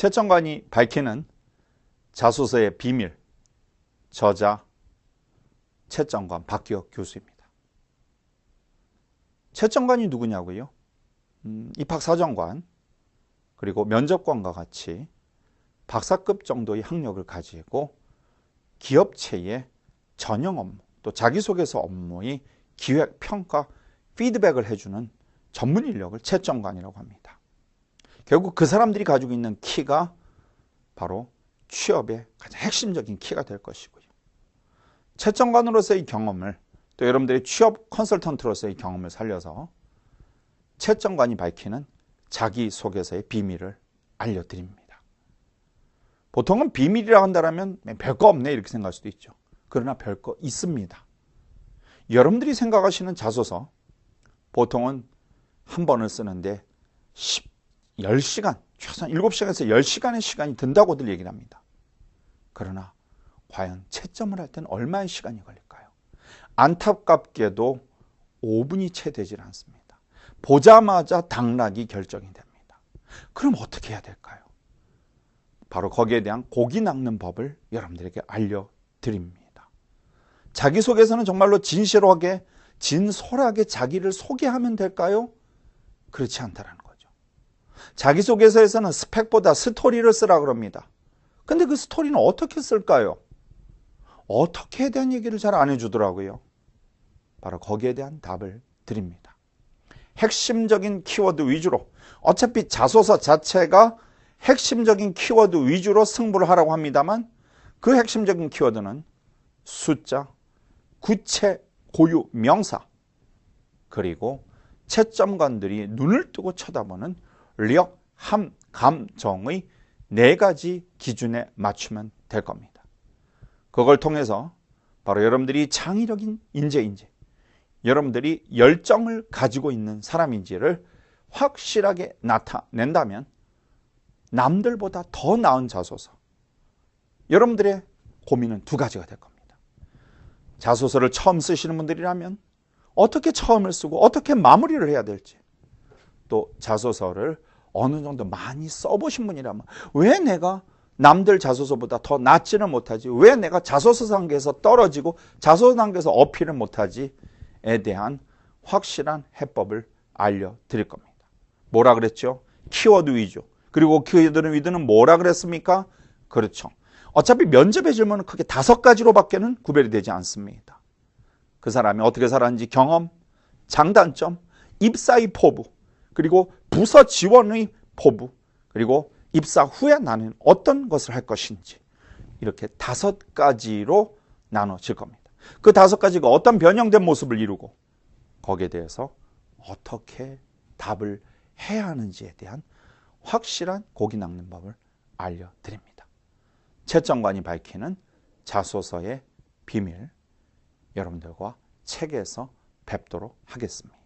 최정관이 밝히는 자소서의 비밀 저자 최정관 박기혁 교수입니다. 최정관이 누구냐고요? 음, 입학사정관 그리고 면접관과 같이 박사급 정도의 학력을 가지고 기업체의 전형 업무 또 자기소개서 업무의 기획, 평가, 피드백을 해주는 전문 인력을 채점관이라고 합니다. 결국 그 사람들이 가지고 있는 키가 바로 취업의 가장 핵심적인 키가 될 것이고요. 채점관으로서의 경험을 또 여러분들의 취업 컨설턴트로서의 경험을 살려서 채점관이 밝히는 자기소개서의 비밀을 알려드립니다. 보통은 비밀이라 한다면 별거 없네 이렇게 생각할 수도 있죠. 그러나 별거 있습니다. 여러분들이 생각하시는 자소서 보통은 한 번을 쓰는데 10, 10시간, 최소한 7시간에서 10시간의 시간이 든다고들 얘기를 합니다. 그러나 과연 채점을 할 때는 얼마의 시간이 걸릴까요? 안타깝게도 5분이 채 되질 않습니다. 보자마자 당락이 결정이 됩니다. 그럼 어떻게 해야 될까요? 바로 거기에 대한 고기 낚는 법을 여러분들에게 알려드립니다. 자기소개서는 정말로 진실하게 진솔하게 자기를 소개하면 될까요? 그렇지 않다라는 거죠. 자기소개서에서는 스펙보다 스토리를 쓰라 그럽니다. 근데 그 스토리는 어떻게 쓸까요? 어떻게 대한 얘기를 잘 안 해주더라고요. 바로 거기에 대한 답을 드립니다. 핵심적인 키워드 위주로 어차피 자소서 자체가 핵심적인 키워드 위주로 승부를 하라고 합니다만 그 핵심적인 키워드는 숫자, 구체, 고유, 명사 그리고 채점관들이 눈을 뜨고 쳐다보는 력, 함, 감 정의 네 가지 기준에 맞추면 될 겁니다. 그걸 통해서 바로 여러분들이 창의력인 인재인지 여러분들이 열정을 가지고 있는 사람인지를 확실하게 나타낸다면 남들보다 더 나은 자소서 여러분들의 고민은 두 가지가 될 겁니다. 자소서를 처음 쓰시는 분들이라면 어떻게 처음을 쓰고 어떻게 마무리를 해야 될지 또 자소서를 어느 정도 많이 써보신 분이라면 왜 내가 남들 자소서보다 더 낫지는 못하지 왜 내가 자소서 단계에서 떨어지고 자소서 단계에서 어필을 못하지에 대한 확실한 해법을 알려드릴 겁니다. 뭐라 그랬죠? 키워드 위주. 그리고 키워드 위주는 뭐라 그랬습니까? 그렇죠. 어차피 면접의 질문은 크게 다섯 가지로밖에는 구별이 되지 않습니다. 그 사람이 어떻게 살았는지 경험, 장단점, 입사의 포부, 그리고 부서 지원의 포부, 그리고 입사 후에 나는 어떤 것을 할 것인지 이렇게 다섯 가지로 나눠질 겁니다. 그 다섯 가지가 어떤 변형된 모습을 이루고 거기에 대해서 어떻게 답을 해야 하는지에 대한 확실한 고기 낚는 법을 알려드립니다. 채점관이 밝히는 자소서의 비밀 여러분들과 책에서 뵙도록 하겠습니다.